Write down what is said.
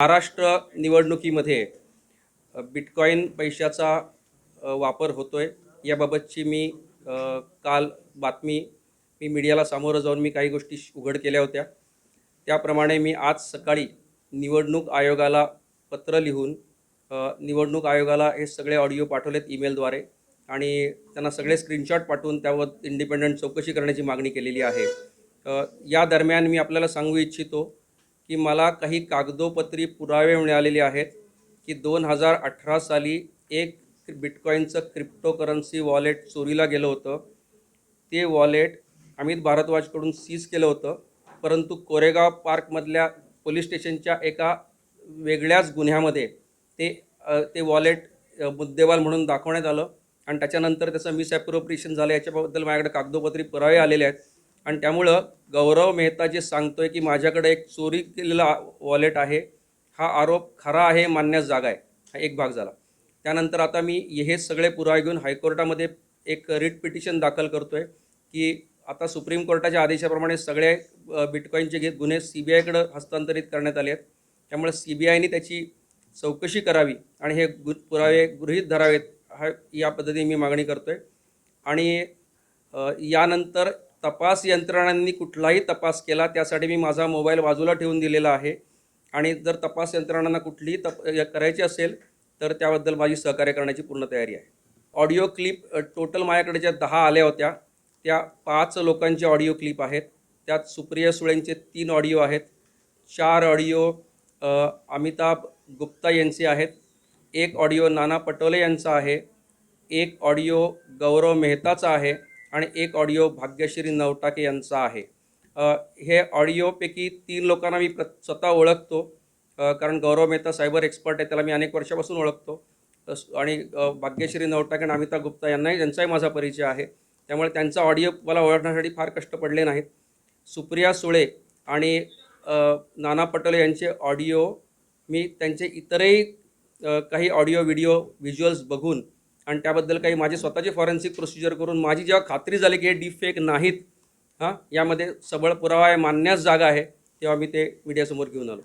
महाराष्ट्र निवडणुकीमध्ये बिटकॉईन पैशाचा वापर होतो आहे याबाबतची मी काल बातमी मी मीडियाला सामोरं जाऊन मी काही गोष्टी उघड केल्या होत्या. त्याप्रमाणे मी आज सकाळी निवडणूक आयोगाला पत्र लिहून निवडणूक आयोगाला हे सगळे ऑडिओ पाठवलेत ईमेलद्वारे आणि त्यांना सगळे स्क्रीनशॉट पाठवून त्यावर इंडिपेंडंट चौकशी करण्याची मागणी केलेली आहे. या दरम्यान मी आपल्याला सांगू इच्छितो की मला काही कागदोपत्री पुरावे मिळालेले आहेत की दोन हजार अठरा साली एक बिटकॉईनचं क्रिप्टोकरन्सी वॉलेट चोरीला गेलं होतं. ते वॉलेट अमित भारद्वाजकडून सीज केलं होतं. परंतु कोरेगाव पार्कमधल्या पोलीस स्टेशनच्या एका वेगळ्याच गुन्ह्यामध्ये ते ते वॉलेट मुद्देवाल म्हणून दाखवण्यात आलं. आणि त्याच्यानंतर त्याचं मिसॲप्रोप्रिएशन झालं. याच्याबद्दल माझ्याकडे कागदोपत्री पुरावे आलेले आहेत. आणि त्यामुळं गौरव मेहता जे सांगतो आहे की माझ्याकडे एक चोरी केलेला वॉलेट आहे. हा आरोप खरा आहे मानण्यास जागा आहे. हा एक भाग झाला. त्यानंतर आता मी हे सगळे पुरावे घेऊन हायकोर्टामध्ये एक रिट पिटिशन दाखल आहे की आता सुप्रीम कोर्टाच्या आदेशाप्रमाणे सगळे बिटकॉईनचे घेत गुन्हे सी बी आयकडं हस्तांतरित करण्यात आले आहेत. त्यामुळे सी बी आयने त्याची चौकशी करावी आणि हे गु पुरावे गृहीत धरावेत हा या पद्धतीने मी मागणी करतो आहे आणि यानंतर तपास यंत्रणांनी कुठलाही तपास केला त्यासाठी मी माझा मोबाईल बाजूला ठेवून दिलेला आहे. आणि जर तपास यंत्रणांना कुठलीही तप य- करायची असेल तर त्याबद्दल माझी सहकार्य करण्याची पूर्ण तयारी आहे. ऑडिओ क्लिप टोटल माझ्याकडे ज्या दहा आल्या होत्या त्या पाच लोकांचे ऑडिओ क्लिप आहेत. त्यात सुप्रिया सुळेंचे तीन ऑडिओ आहेत. चार ऑडिओ अमिताभ गुप्ता यांचे आहेत. एक ऑडिओ नाना पटोले यांचा आहे. एक ऑडिओ गौरव मेहताचा आहे. आणि एक ऑडिओ भाग्यश्री नवटाके यांचा आहे. हे ऑडिओपैकी तीन लोकांना मी प्र स्वतः ओळखतो. कारण गौरव मेहता सायबर एक्सपर्ट आहे त्याला मी अनेक वर्षापासून ओळखतो. तस- आणि भाग्यश्री नवटाके आणि अमिता गुप्ता यांनाही यांचाही माझा परिचय आहे. त्यामुळे त्यांचा ऑडिओ मला ओळखण्यासाठी फार कष्ट पडले नाहीत. सुप्रिया सुळे आणि नाना पटोले यांचे ऑडिओ मी त्यांचे इतरही काही ऑडिओ व्हिडिओ व्हिज्युअल्स बघून आणि त्याबद्दल काही माझे स्वतःचे फॉरेन्सिक प्रोसिजर करून माझी जेव्हा खात्री झाली की हे डीप फेक नाहीत हां यामध्ये सबळ पुरावा आहे मानण्यास जागा आहे तेव्हा मी ते मीडियासमोर घेऊन आलो.